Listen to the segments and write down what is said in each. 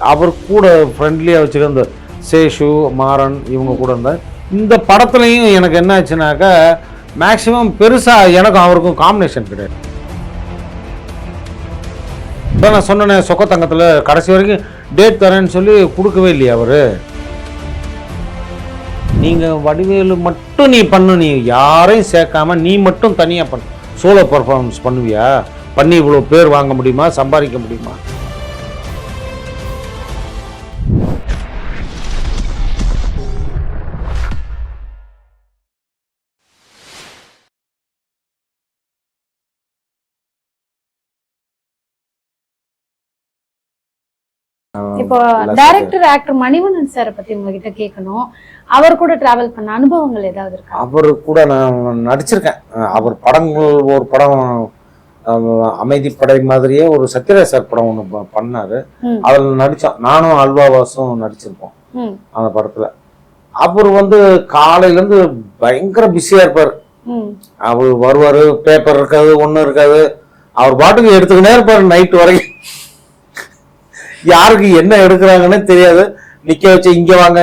அவர் கூட ஃப்ரெண்ட்லியாக வச்சுக்க இந்த சேஷு மாறன் இவங்க கூட இருந்தார் இந்த படத்துலையும் எனக்கு என்ன ஆச்சுனாக்கா மேக்ஸிமம் பெருசாக எனக்கும் அவருக்கும் காம்பினேஷன் கிடையாது. இப்போ நான் சொன்னேன் சொக்கத்தங்கத்தில் கடைசி வரைக்கும் டேட் தரேன்னு சொல்லி கொடுக்கவே இல்லையா அவர்? நீங்கள் வடிவேலு மட்டும் நீ பண்ணு நீ யாரையும் சேர்க்காம நீ மட்டும் தனியாக பண்ணு. சோலோ பர்ஃபார்மன்ஸ் பண்ணுவியா? பண்ணி இவ்வளோ பேர் வாங்க முடியுமா? சம்பாதிக்க முடியுமா? இப்போ டைரக்டர் ஆக்டர் மணிவண்ணன் சாரை பத்தி உங்ககிட்ட கேட்கணும். அவர் கூட டிராவல் பண்ண அனுபவங்கள் ஏதாவது இருக்கா? அவர் கூட நான் நடிச்சிருக்கேன். அவர் படங்கள் ஒரு படம் அஹ் அமைதிப்படை மாதிரியே ஒரு சத்யராஜ் சார் படம் ஒன்று பண்ணாரு. அதில் நடித்தோம் நானும் அல்வாவாசும் நடிச்சிருப்போம் அந்த படத்தில். அவர் வந்து காலையிலேருந்து பயங்கர பிஸியாக இருப்பார். அவர் வருவார் பேப்பர் இருக்காது ஒன்றும் இருக்காது. அவர் பாட்டுக்கு எடுத்துக்கினே இருப்பார் நைட்டு வரைக்கும். யாருக்கு என்ன எடுக்கிறாங்கன்னே தெரியாது. நிக்க வச்சு இங்க வாங்க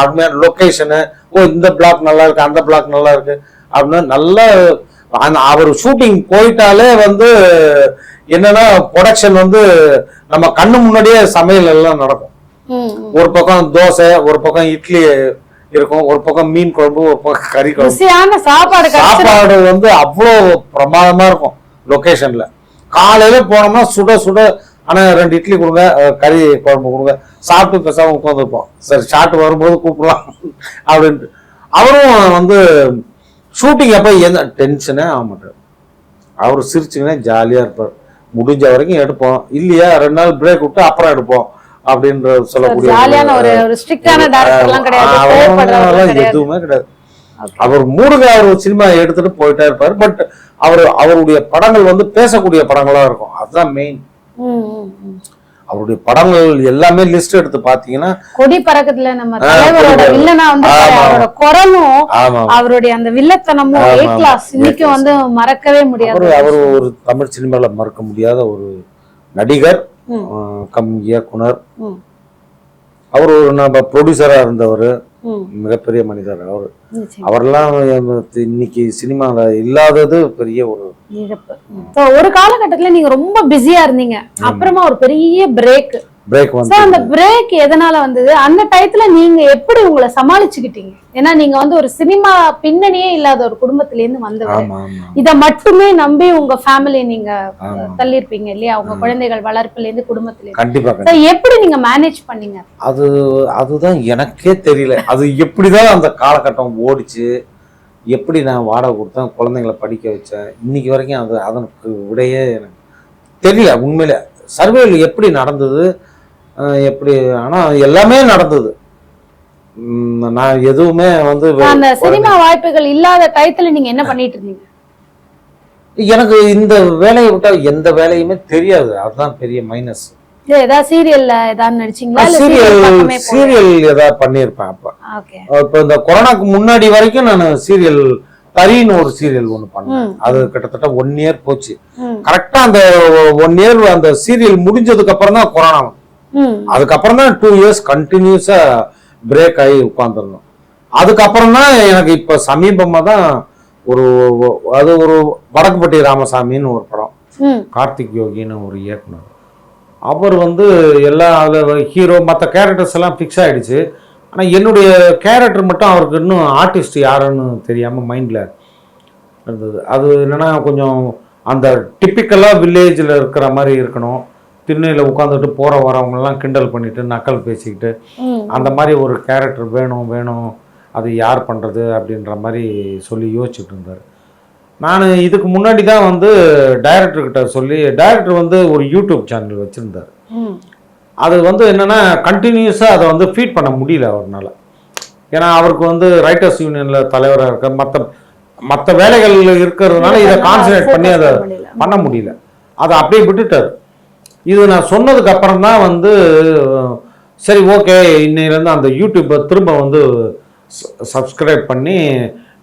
அருமையான லொக்கேஷனு ஓ இந்த பிளாக் நல்லா இருக்கு அந்த பிளாக் நல்லா இருக்கு. அப்படின்னு நல்லா அவர் ஷூட்டிங் போயிட்டாலே வந்து என்னன்னா ப்ரொடக்ஷன் வந்து நம்ம கண்ணு முன்னாடியே சமையல் எல்லாம் நடக்கும். ஒரு பக்கம் தோசை ஒரு பக்கம் இட்லி இருக்கும் ஒரு பக்கம் மீன் குழம்பு ஒரு பக்கம் கறி குழம்பு. சாப்பாடு சாப்பாடு வந்து அவ்வளோ பிரமாதமா இருக்கும் லொகேஷன்ல காலையில போனோம்னா சுட சுட ஆனா ரெண்டு இட்லி கொடுங்க கறி குழம்பு கொடுங்க. சாப்பிட்டு பேசாம உட்காந்துருப்போம் சரி ஷாட் வரும்போது கூப்பிடலாம் அப்படின்ட்டு. அவரும் வந்து ஷூட்டிங் அப்ப எந்த டென்ஷனே ஆக மாட்டார். அவர் சிரிச்சுங்கன்னா ஜாலியா இருப்பார். முடிஞ்ச வரைக்கும் எடுப்போம். இல்லையா ரெண்டு நாள் பிரேக் விட்டு அப்புறம் எடுப்போம் அப்படின்ற சொல்லக்கூடிய எதுவுமே கிடையாது. அவர் மூடுங்க அவர் சினிமா எடுத்துட்டு போயிட்டே இருப்பாரு. பட் அவர் அவருடைய படங்கள் வந்து பேசக்கூடிய படங்களா இருக்கும். அதுதான் மெயின். அவருடைய படங்கள் எல்லாமே லிஸ்ட் எடுத்து பாத்தீங்கன்னா கொடி பறக்கத்துல நம்ம தலைவரோட வில்லனா வந்து. அவரோட குரலும் அவருடைய அந்த வில்லத்தனமும் ஏ. Class class. வந்து மறக்கவே முடியாது அவர் ஒரு தமிழ் சினிமால மறக்க முடியாத ஒரு நடிகர் கம் இயக்குனர் அவர் ஒரு நம்ம ப்ரொடியூசரா இருந்தவர் மிகப்பெரிய மனிதர். அவர். அவரெல்லாம் இன்னைக்கு சினிமால இல்லாதது பெரிய ஒரு இழப்பு. ஒரு காலகட்டத்துல நீங்க ரொம்ப பிஸியா இருந்தீங்க. அப்புறமா ஒரு பெரிய பிரேக் பிரேக் வந்து அந்த பிரேக் எதனால வந்தது? அந்த டயத்துல நீங்க எப்படி உங்களை சமாளிச்சுக்கிட்டீங்க? ஏன்னா நீங்க வந்து ஒரு சினிமா பின்னணியே இல்லாத ஒரு குடும்பத்துல இருந்து வந்தவர் இத மட்டுமே நம்பி உங்க ஃபேமிலி நீங்க. தள்ளிருப்பீங்க இல்லையா? உங்க குழந்தைகள் வளர்ப்புல இருந்து குடும்பத்துல கண்டிப்பா. எப்படி நீங்க மேனேஜ் பண்ணீங்க? அது அதுதான் எனக்கே தெரியல. அது எப்படிதான் அந்த காலகட்டம் ஓடிச்சு எப்படி நான் வாடகை கொடுத்தேன் குழந்தைங்கள படிக்க வச்சேன் இன்னைக்கு வரைக்கும் அது அதற்கு விடையே எனக்கு தெரியல. உண்மையில சர்வேல எப்படி நடந்தது எப்படி ஆனா எல்லாமே நடந்தது. நான் எதுவுமே வந்து அந்த சினிமா வாய்ப்புகள் இல்லாத டயத்துல நீங்க என்ன பண்ணிட்டு இருந்தீங்க? எனக்கு இந்த வேலையை விட்டா எந்த வேலையுமே தெரியாது. அதுதான் பெரிய மைனஸ் ஏதாவது சீரியல்ல ஏதாவது நடிச்சீங்களா? இல்ல சீரியல்? சீரியல் ஏதாவது பண்ணியிருப்பேன் அப்ப. இப்போ இந்த கொரோனாக்கு முன்னாடி வரைக்கும் நான் சீரியல் தரின்னு ஒரு சீரியல் ஒன்று பண்ணேன். அது கிட்டத்தட்ட ஒன் இயர் போச்சு. கரெக்டா அந்த ஒன் இயர் அந்த சீரியல் முடிஞ்சதுக்கு அப்புறம் தான் கொரோனா அதுக்கப்புறம் தான் டூ இயர்ஸ் கண்டினியூஸா பிரேக் ஆகி உட்காந்துருந்தோம் அதுக்கப்புறம் தான் எனக்கு இப்ப சமீபமா தான் ஒரு அது ஒரு வடக்குப்பட்டி ராமசாமின்னு ஒரு படம். கார்த்திக் யோகின்னு ஒரு இயக்குனர். அவர் வந்து எல்லா ஹீரோ மற்ற கேரக்டர்ஸ் எல்லாம் ஃபிக்ஸ் ஆயிடுச்சு. ஆனால் என்னுடைய கேரக்டர் மட்டும் அவருக்கு இன்னும் ஆர்டிஸ்ட் யாருன்னு தெரியாமல் மைண்டில் இருந்தது. அது என்னன்னா கொஞ்சம் அந்த டிப்பிக்கலாக வில்லேஜில் இருக்கிற மாதிரி இருக்கணும். திண்ணையில் உட்காந்துட்டு போகிற வரவங்கெல்லாம் கிண்டல் பண்ணிட்டு நக்கல் பேசிக்கிட்டு. அந்த மாதிரி ஒரு கேரக்டர் வேணும் வேணும் அது யார் பண்ணுறது அப்படின்ற மாதிரி சொல்லி யோசிச்சுட்டு இருந்தார் நான் இதுக்கு முன்னாடி தான் வந்து டைரக்டர்கிட்ட சொல்லி டைரக்டர் வந்து ஒரு யூடியூப் சேனல் வச்சுருந்தார். அது வந்து என்னென்னா கண்டினியூஸாக அதை வந்து ஃபீட் பண்ண முடியல அவர்னால ஏன்னா அவருக்கு வந்து ரைட்டர்ஸ் யூனியனில் தலைவராக இருக்க மற்ற மற்ற வேலைகள் இருக்கிறதுனால இதை கான்சன்ட்ரேட் பண்ணி அதை. பண்ண முடியல அதை அப்படியே விட்டுட்டார் இது நான் சொன்னதுக்கு அப்புறம் தான் வந்து சரி ஓகே இன்னையிலேருந்து அந்த யூடியூப்பை திரும்ப வந்து சப்ஸ்கிரைப் பண்ணி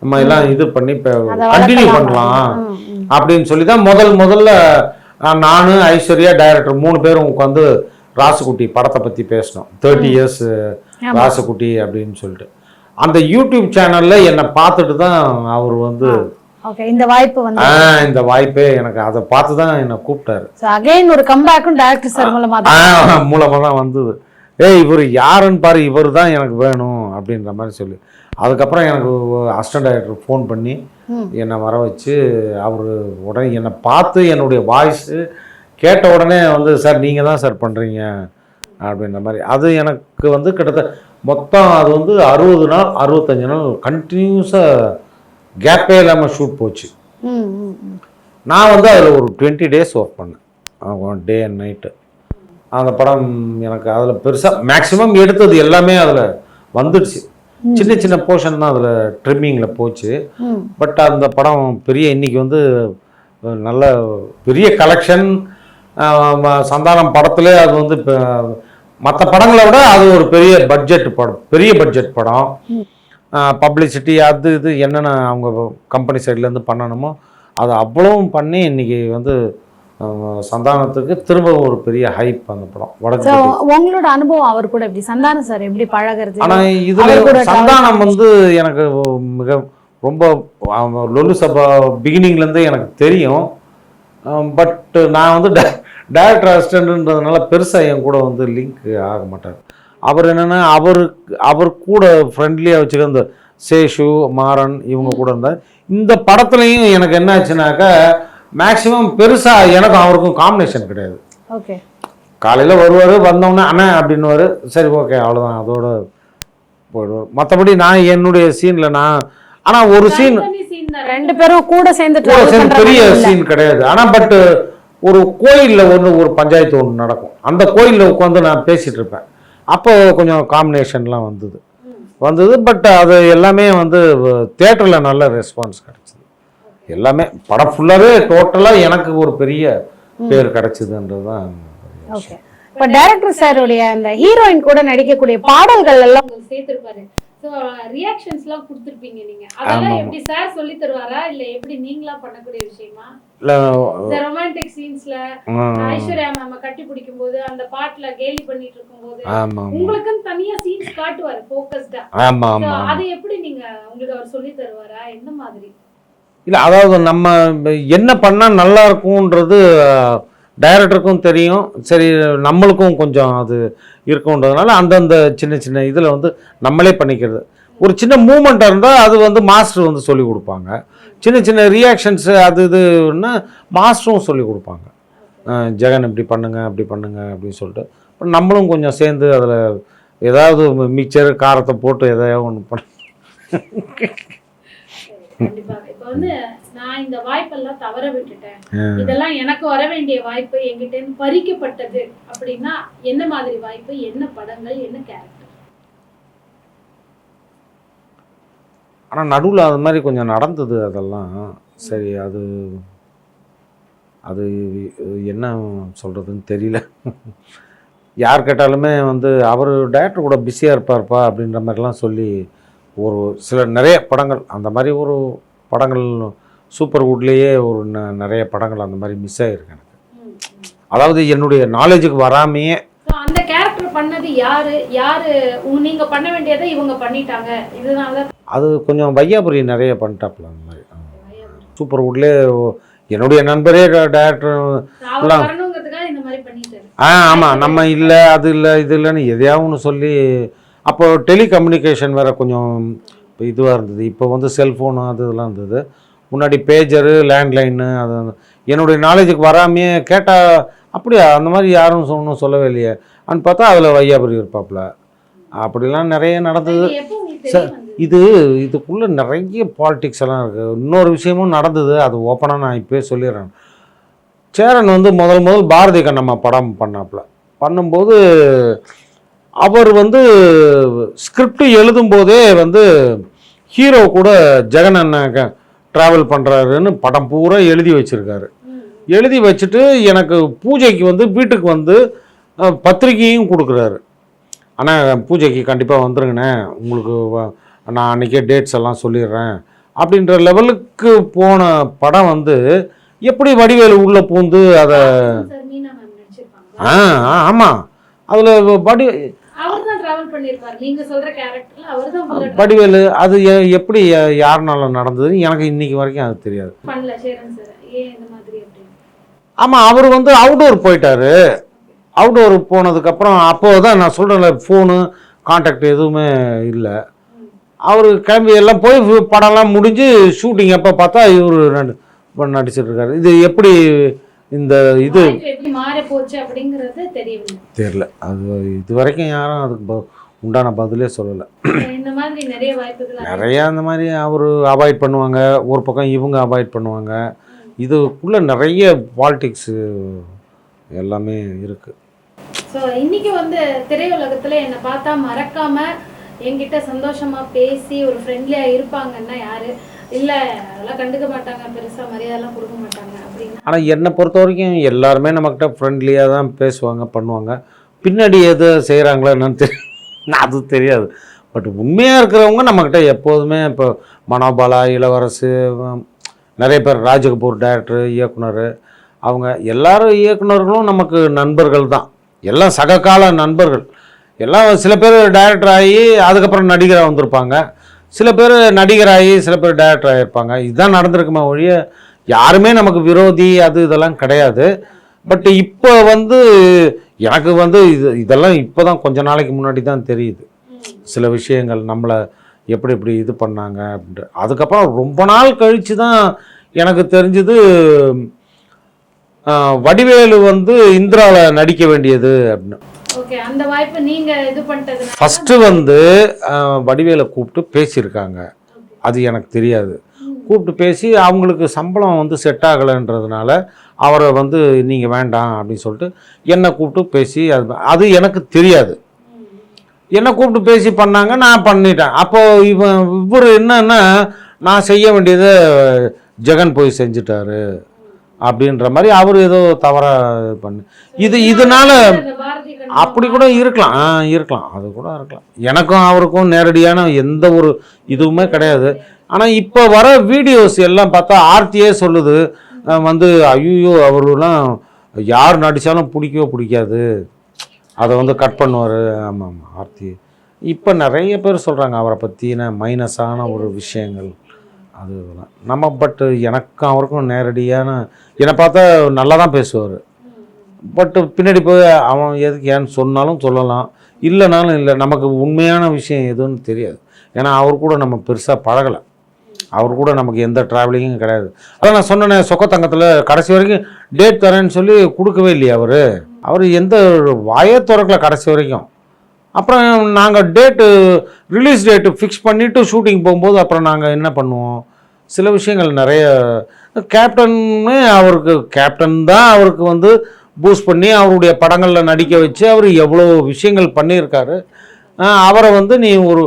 நம்ம எல்லாம் இது பண்ணி இப்போ கண்டினியூ. பண்ணலாம். அப்படின்னு சொல்லி தான் முதல் முதல்ல நான் நானு ஐஸ்வர்யா டைரக்டர் மூணு பேரும் உட்காந்து ராசுகுட்டி படத்தை பற்றி பேசினோம் தேர்ட்டி இயர்ஸ் ஆமா. ராசுகுட்டி அப்படின்னு சொல்லிட்டு அந்த யூடியூப் சேனல்ல என்னை பார்த்துட்டு தான் அவர் வந்து ஓகே இந்த வாய்ப்பு வந்து இந்த வாய்ப்பே எனக்கு அதை பார்த்து தான் என்னை கூப்பிட்டாரு. அகைன் ஒரு கம்பேக்கும் டைரக்டர் சார் மூலமா தான். ஆ மூலமாக தான் வந்தது. ஏய் இவர் யாருன்னு பாரு இவர் தான் எனக்கு வேணும் அப்படின்ற மாதிரி சொல்லி. அதுக்கப்புறம் எனக்கு அசிஸ்டன்ட் டைரக்டர் ஃபோன் பண்ணி. என்னை வர வச்சு அவர் உடனே என்னை பார்த்து என்னுடைய வாய்ஸு கேட்ட உடனே வந்து சார் நீங்கள் தான் சார் பண்ணுறீங்க அப்படின்ற மாதிரி. அது எனக்கு வந்து கிட்டத்தட்ட மொத்தம் அது வந்து அறுபது நாள் அறுபத்தஞ்சு நாள் கண்டினியூஸாக கேப்பே இல்லாமல் ஷூட் போச்சு. நான் வந்து அதில் ஒரு டுவெண்ட்டி டேஸ் ஒர்க் பண்ணேன். டே அண்ட் நைட்டு அந்த படம் எனக்கு அதில் பெருசாக மேக்ஸிமம் எடுத்தது எல்லாமே அதில் வந்துடுச்சு. சின்ன சின்ன போர்ஷன் தான் அதில் ட்ரிம்மிங்கில் போச்சு. பட் அந்த படம் பெரிய இன்னைக்கு வந்து நல்ல பெரிய கலெக்ஷன் சந்தானம் படத்துல அது வந்து மற்ற படங்களை விட அது ஒரு பெரிய பட்ஜெட் படம் பெரிய பட்ஜெட் படம். பப்ளிசிட்டி அது இது என்னென்ன அவங்க கம்பெனி சைட்லேருந்து பண்ணணுமோ அதை அவ்வளவும் பண்ணி இன்னைக்கு வந்து சந்தானத்துக்கு திரும்ப ஒரு பெரிய ஹைப் அந்த படம். வடக்கு உங்களோட அனுபவம் அவர் கூட எப்படி? சந்தானம் சார் எப்படி பழகுறது? ஆனா இதுல சந்தானம் வந்து எனக்கு மிக ரொம்ப லொல்லு சபா பிகினிங்ல இருந்தே எனக்கு தெரியும். பட் நான் வந்து டேரக்டர் அசிஸ்டன்ட்ன்றதுனால பெருசா என் கூட வந்து லிங்க் ஆக மாட்டார். அவர் என்னன்னா அவருக்கு அவர் கூட ஃப்ரெண்ட்லியாக வச்சுக்க இந்த சேஷு மாறன் இவங்க கூட இருந்தார். இந்த படத்துலையும் எனக்கு என்ன ஆச்சுனாக்கா மேக்ஸிமம் பெருசா எனக்கும் அவருக்கும் காம்பினேஷன் கிடையாது. ஓகே காலையில் வருவார் வந்தோடனே அண்ணன் அப்படின்னுவார். சரி ஓகே அவ்வளோதான் அதோட போயிடுவார். மற்றபடி நான் என்னுடைய சீனில் நான் ஆனால் ஒரு சீன் ரெண்டு பேரும் கூட சேர்ந்து கூட பண்ற பெரிய. சீன் கிடையாது. ஆனால் பட் ஒரு கோயிலில் ஒன்று ஒரு பஞ்சாயத்து ஒன்று நடக்கும். அந்த கோயிலில் உட்காந்து நான் பேசிகிட்டு இருப்பேன். அப்போ கொஞ்சம் காம்பினேஷன்லாம் வந்தது. வந்தது பட் அது எல்லாமே வந்து தேட்டரில் நல்ல ரெஸ்பான்ஸ் கிடைச்சிது. எல்லாமே படம் ஃபுல்லாகவே டோட்டலாக எனக்கு ஒரு பெரிய பேர் கிடச்சிதுன்றது தான் இப்போ டைரக்டர் சாருடைய அந்த ஹீரோயின் கூட நடிக்கக்கூடிய பாடல்கள் எல்லாம் உங்களுக்கு சேர்த்திருப்பாரு. சோ ரியாக்ஷன்ஸ்லாம் கொடுத்திருப்பீங்க நீங்க. அதெல்லாம் ஆமா. எப்படி சார் சொல்லி தருவாரா? இல்ல எப்படி நீங்களா பண்ணக்கூடிய விஷயமா? இந்த ரொமான்டிக் சீன்ஸ்ல ஐஸ்வர்யா மேம கட்டி பிடிக்கும் போது அந்த பாட்டுல கேலி பண்ணிட்டு இருக்கும்போது ஆமாம். உங்களுக்குன்னு தனியா சீன்ஸ் காட்டுவாரு போக்கஸ்டா ஆமாம். ஆமாம் அது எப்படி நீங்க உங்களுக்கு அவர் சொல்லி தருவாரா? எந்த மாதிரி? இல்லை அதாவது நம்ம என்ன பண்ணால் நல்லா இருக்கும்ன்றது டைரக்டருக்கும் தெரியும். சரி நம்மளுக்கும் கொஞ்சம் அது இருக்குன்றதுனால அந்தந்த சின்ன சின்ன இதில் வந்து நம்மளே பண்ணிக்கிறது. ஒரு சின்ன மூமெண்ட்டாக இருந்தால் அது வந்து மாஸ்டர் வந்து சொல்லிக் கொடுப்பாங்க. சின்ன சின்ன ரியாக்ஷன்ஸு அது இதுன்னா மாஸ்டரும் சொல்லிக் கொடுப்பாங்க. ஜெகன் இப்படி பண்ணுங்க அப்படி பண்ணுங்க அப்படின்னு சொல்லிட்டு. அப்புறம் நம்மளும் கொஞ்சம் சேர்ந்து அதில் ஏதாவது மிக்சர் காரத்தை போட்டு எதையாவது ஒன்று பண்ண நான் இந்த வாய்ப்பெல்லாம் தவற விட்டுட்டேன். இதெல்லாம் எனக்கு வர வேண்டிய வாய்ப்பு என்கிட்ட பறிக்கப்பட்டது அப்படின்னா என்ன மாதிரி வாய்ப்பு என்ன படங்கள் என்ன கேரக்டர் ஆனால் நடுவில் அது மாதிரி கொஞ்சம் நடந்தது அதெல்லாம். சரி அது அது என்ன சொல்கிறதுன்னு தெரியல. யார் கேட்டாலுமே வந்து அவர் டேரக்டர் கூட பிஸியாக இருப்பார்ப்பா அப்படின்ற மாதிரிலாம் சொல்லி ஒரு சில நிறைய படங்கள் அந்த மாதிரி ஒரு படங்கள் சூப்பர் வுட்லேயே ஒரு ந- நிறைய படங்கள் அந்த மாதிரி மிஸ் ஆகிருக்கு எனக்கு. அதாவது என்னுடைய நாலேஜுக்கு வராமையே அந்த கேரக்டர் பண்ணது யாரு? யாரு? நீங்க பண்ண வேண்டியதை இவங்க பண்ணிட்டாங்க. இதனால அது கொஞ்சம் வையாபுரி நிறைய பண்ணிட்டாப்புல அந்த மாதிரி. சூப்பர் வுட்லேயே என்னுடைய நண்பரே டேரக்டர் ஆ ஆமாம் நம்ம இல்லை அது இல்லை இது இல்லைன்னு எதையாவது ஒன்று சொல்லி அப்போ டெலிகம்யூனிகேஷன் வேறு கொஞ்சம் இதுவாக இருந்தது. இப்போ வந்து செல்ஃபோனு அது இதெல்லாம் இருந்தது. முன்னாடி பேஜரு லேண்ட்லைனு அது என்னுடைய நாலேஜுக்கு வராமையே கேட்டால் அப்படியா? அந்த மாதிரி யாரும் ஒன்றும் சொல்லவே இல்லையே. அன்னு பார்த்தா அதில் வையாபுரி இருப்பாப்புல. அப்படிலாம் நிறைய நடந்தது. சார், இது இதுக்குள்ளே நிறைய பாலிடிக்ஸ் எல்லாம் இருக்குது இன்னொரு விஷயமும் நடந்தது. அது ஓப்பனாக நான் இப்போயே சொல்லிடுறேன். சேரன் வந்து முதல் முதல் பாரதி கண்ணம்மா படம் பண்ணாப்புல. பண்ணும்போது அவர் வந்து ஸ்கிரிப்ட் எழுதும்போதே வந்து ஹீரோ கூட ஜெகன் அண்ணன் ட்ராவல் பண்ணுறாருன்னு படம் பூரா எழுதி வச்சிருக்காரு. எழுதி வச்சுட்டு எனக்கு பூஜைக்கு வந்து வீட்டுக்கு வந்து அஹ், பத்திரிக்கையும் கொடுக்குறாரு. ஆனால் பூஜைக்கு கண்டிப்பாக வந்துருங்கண்ணே. உங்களுக்கு நான் அன்றைக்கே டேட்ஸ் எல்லாம் சொல்லிடுறேன். அப்படின்ற லெவலுக்கு போன படம் வந்து எப்படி வடிவேலு உள்ளே பூந்து அதை ஆ ஆமாம் அதில் தான் டிராவல் பண்ணிருப்பாரு நீங்க சொல்ற கேரக்டர்ல அவர் தான் வடிவேலு அது எப்படி யாருனால நடந்ததுன்னு எனக்கு இன்னைக்கு வரைக்கும் அது தெரியாது. பண்ணல சேரன் சார் ஏன் இந்த மாதிரி ஆமாம் அவர் வந்து அவுடோர் போயிட்டாரு. அவுடோர் போனதுக்கப்புறம் அப்போ தான் நான் சொல்கிறேன்ல ஃபோனு காண்டாக்ட் எதுவுமே இல்லை. அவர் கிளம்பி எல்லாம் போய் படம்லாம் முடிஞ்சு ஷூட்டிங் எப்போ பார்த்தா இவர் நடிச்சிட்டு இருக்காரு. இது எப்படி இந்த இது தெரில அது இது வரைக்கும் யாரும் அதுக்கு உண்டான பதிலே சொல்லலை. இந்த மாதிரி நிறைய அந்த மாதிரி அவர் அவாய்ட் பண்ணுவாங்க ஒரு பக்கம் இவங்க அவாய்ட் பண்ணுவாங்க. இதுக்குள்ளே நிறைய பாலிடிக்ஸு எல்லாமே இருக்குது ஸோ இன்னைக்கு வந்து திரையுலகத்துல என்னை பார்த்தா மறக்காம என்கிட்ட சந்தோஷமா பேசி ஒரு ஃப்ரெண்ட்லியா இருப்பாங்கன்னா யாரு? இல்ல அதெல்லாம் கண்டுக்க மாட்டாங்க பெருசா மரியாதைலாம் கொடுக்க மாட்டாங்க. ஆனால் என்னை பொறுத்த வரைக்கும் எல்லாருமே நம்மக்கிட்ட ஃப்ரெண்ட்லியாக தான் பேசுவாங்க பண்ணுவாங்க. பின்னாடி எது செய்கிறாங்களோ என்னன்னு தெரியும் அது தெரியாது. பட் உண்மையாக இருக்கிறவங்க நம்மக்கிட்ட எப்போதுமே இப்போ மனோபாலா இளவரசு நிறைய பேர் ராஜகபூர் டைரக்டர் இயக்குனர். அவங்க எல்லாரும் இயக்குனர்களும் நமக்கு நண்பர்கள் தான். எல்லாம் சககால நண்பர்கள். எல்லாம் சில பேர் டைரக்டர் ஆகி அதுக்கப்புறம் நடிகராக வந்திருப்பாங்க. சில பேர் நடிகராகி சில பேர் டைரக்டர் ஆகியிருப்பாங்க. இதுதான் நடந்திருக்குமா ஒழிய யாருமே நமக்கு விரோதி அது இதெல்லாம் கிடையாது. பட் இப்போ வந்து எனக்கு வந்து இது இதெல்லாம் இப்போ தான் கொஞ்ச நாளைக்கு முன்னாடி தான் தெரியுது. சில விஷயங்கள் நம்மளை எப்படி எப்படி இது பண்ணாங்க அப்படின்ட்டு அதுக்கப்புறம் ரொம்ப நாள் கழித்து தான் எனக்கு தெரிஞ்சது வடிவேலு வந்து இந்திராவில் நடிக்க வேண்டியது அப்படின்னு. ஃபஸ்ட்டு வந்து வடிவேலை கூப்பிட்டு பேசியிருக்காங்க. அது எனக்கு தெரியாது. கூப்பிட்டு பேசி அவங்களுக்கு சம்பளம் வந்து செட் ஆகலைன்றதுனால அவரை வந்து நீங்கள் வேண்டாம் அப்படின்னு சொல்லிட்டு என்னை கூப்பிட்டு பேசி அது அது எனக்கு தெரியாது. என்னை கூப்பிட்டு பேசி பண்ணாங்க நான் பண்ணிட்டேன். அப்போது இவன் இவர் என்னன்னா நான் செய்ய வேண்டியதை ஜெகன் போய் செஞ்சுட்டாரு அப்படின்ற மாதிரி அவர் ஏதோ தவறாக பண்ணு. இது இதனால அப்படி கூட இருக்கலாம். இருக்கலாம். அது கூட இருக்கலாம். எனக்கும் அவருக்கும் நேரடியான எந்த ஒரு இதுவுமே கிடையாது. ஆனால் இப்போ வர வீடியோஸ் எல்லாம் பார்த்தா ஆர்த்தியே சொல்லுது. வந்து ஐயோ அவருலாம் யார் நடித்தாலும் பிடிக்கவே பிடிக்காது. அதை வந்து கட் பண்ணுவார். ஆமாம் ஆமாம் ஆர்த்தி இப்போ நிறைய பேர் சொல்கிறாங்க அவரை பற்றின மைனஸான ஒரு விஷயங்கள். அதுதான் நம்ம பட்டு எனக்கும் அவருக்கும் நேரடியான என்னை பார்த்தா நல்லா தான் பேசுவார். பட்டு பின்னாடி போய் அவன் எதுக்கு ஏன்னு சொன்னாலும் சொல்லலாம். இல்லைனாலும் இல்லை நமக்கு உண்மையான விஷயம் எதுன்னு தெரியாது. ஏன்னா அவர் கூட நம்ம பெருசாக பழகலை. அவர் கூட நமக்கு எந்த ட்ராவலிங்கும் கிடையாது. அதான் நான் சொன்னேனே சொக்கத்தங்கத்தில் கடைசி வரைக்கும் டேட் தரேன்னு சொல்லி கொடுக்கவே இல்லையா அவர்? அவர் எந்த வாயே திறக்கல கடைசி வரைக்கும். அப்புறம் நாங்கள் டேட்டு ரிலீஸ் டேட்டு ஃபிக்ஸ் பண்ணிவிட்டு ஷூட்டிங் போகும்போது அப்புறம் நாங்கள் என்ன பண்ணுவோம்? சில விஷயங்கள் நிறைய கேப்டன்னு அவருக்கு கேப்டன் தான் அவருக்கு வந்து பூஸ்ட் பண்ணி அவருடைய படங்களில் நடிக்க வச்சு அவர் எவ்வளோ விஷயங்கள் பண்ணியிருக்காரு. அவரை வந்து நீ ஒரு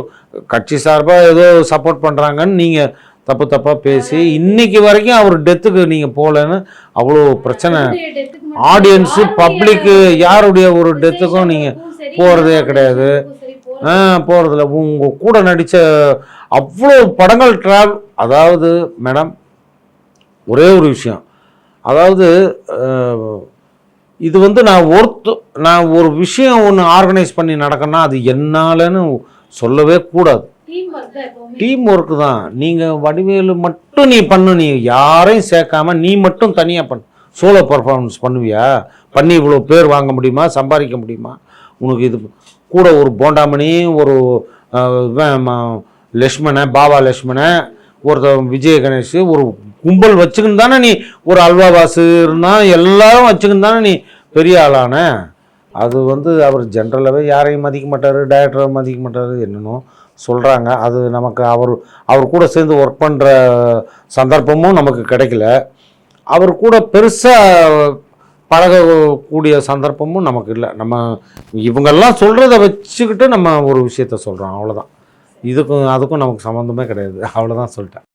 கட்சி சார்பாக ஏதோ சப்போர்ட் பண்ணுறாங்கன்னு நீங்கள் தப்பு தப்பாக பேசி இன்னைக்கு வரைக்கும் அவர் டெத்துக்கு நீங்கள் போகலன்னு அவ்வளோ பிரச்சனை. ஆடியன்ஸு பப்ளிக்கு யாருடைய ஒரு டெத்துக்கும் நீங்கள் யாருடைய கிடையாது. போகிறதில்ல உங்கள் கூட நடித்த அவ்வளோ படங்கள் ட்ராவல் அதாவது மேடம் ஒரே ஒரு விஷயம். அதாவது இது வந்து நான் ஒருத்து நான் ஒரு விஷயம் ஒன்று ஆர்கனைஸ் பண்ணி நடக்கணும்னா அது என்னாலன்னு சொல்லவே கூடாது. டீம் ஒர்க்கு தான். நீங்கள் வடிவேலு மட்டும் நீ பண்ணு. நீ யாரையும் சேர்க்காம நீ மட்டும் தனியாக பண்ணு. சோலோ பர்ஃபார்மன்ஸ் பண்ணுவியா? பண்ணி இவ்வளோ பேர் வாங்க முடியுமா? சம்பாதிக்க முடியுமா? உனக்கு இது கூட ஒரு போண்டாமணி ஒரு லக்ஷ்மண பாபா லக்ஷ்மண ஒருத்தன் விஜய கணேஷ் ஒரு கும்பல் வச்சுக்கின்னு தானே நீ ஒரு அல்வா வாசு இருந்தால் எல்லாரும் வச்சுக்கின்னு தானே நீ பெரிய ஆளான? அது வந்து அவர் ஜென்ரலாகவே யாரையும் மதிக்க மாட்டார் டைரக்டரை மதிக்க மாட்டார் என்னென்னோ சொல்கிறாங்க அது நமக்கு அவர் அவர் கூட சேர்ந்து ஒர்க் பண்ணுற சந்தர்ப்பமும் நமக்கு கிடைக்கல. அவர் கூட பெருசாக பழகக்கூடிய சந்தர்ப்பமும் நமக்கு இல்லை. நம்ம இவங்கெல்லாம் சொல்கிறத வச்சுக்கிட்டு நம்ம ஒரு விஷயத்த சொல்கிறோம் அவ்வளோதான் இதுக்கும் அதுக்கும் நமக்கு சம்மந்தமே கிடையாது. அவ்வளோதான் சொல்லிட்டேன்.